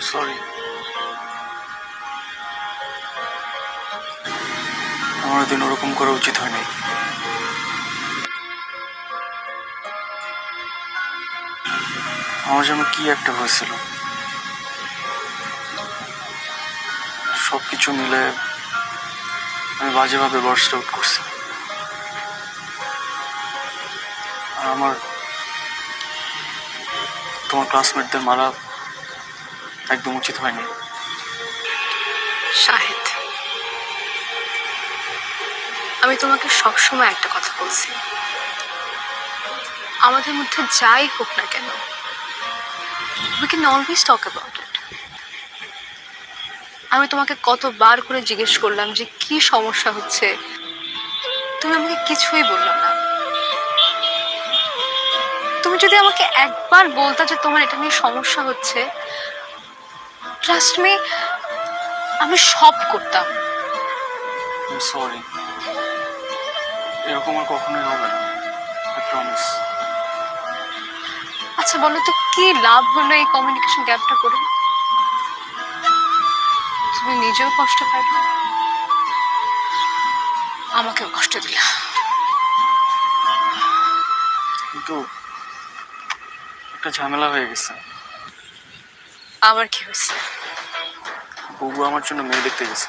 Sorry আমার দিন ওরকম করা উচিত হয়নি। আমার যেন কি একটা হয়েছিল? সব কিছু মিলে আমি বাজেভাবে বর্স্ট আউট করছি। আর আমার তোমার ক্লাসমেটদের মারা একদম উচিত হয়নি। শাহেদ, আমি তোমাকে সবসময় একটা কথা বলছি। আমাদের মধ্যে যাই হোক না কেন we can always talk about it আমি তোমাকে কতবার করে জিজ্ঞেস করলাম যে কি সমস্যা হচ্ছে। তুমি আমাকে কিছুই বলল না। তুমি যদি আমাকে একবার বলতা যে তোমার এটা নিয়ে সমস্যা হচ্ছে ট্রাস্ট মি আমি সব করতাম। সরি এরকম আর কখনোই হবে না আই প্রমিস আচ্ছা বলো তো কি লাভ হলো এই কমিউনিকেশন গ্যাপটা করে? তুমি নিজেও কষ্ট পাবে আমাকেও কষ্ট দিলা। কিন্তু একটা ঝামেলা হয়ে গেছে। আবার কি হয়েছে? বুবু আমার জন্য মেয়ে দেখতে গেছে।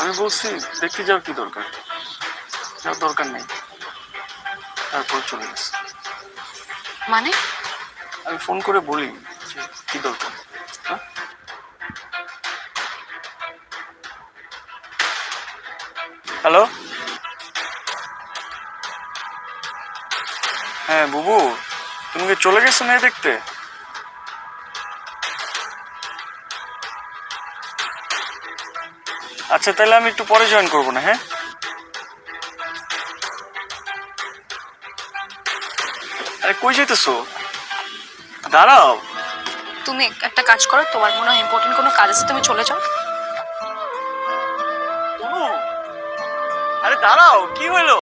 আমি বলছি দেখতে যাওয়ার কি দরকার? যাওয়ার দরকার নেই। তারপর চলে গেছে। মানে? আমি ফোন করে বলি যে কি দরকার? হ্যাঁ? হ্যালো? হ্যাঁ বুবু? তুমি কি চলে গেছো মেয়ে দেখতে? আচ্ছা তাহলে আমি একটু পরে জয়েন করব না হ্যাঁ? আরে কই যেতেছো দাঁড়াও। তুমি একটা কাজ করো তোমার মনে হয় ইম্পর্টেন্ট কোনো কাজ আছে তুমি চলে যাও। আরে দাঁড়াও কি হলো?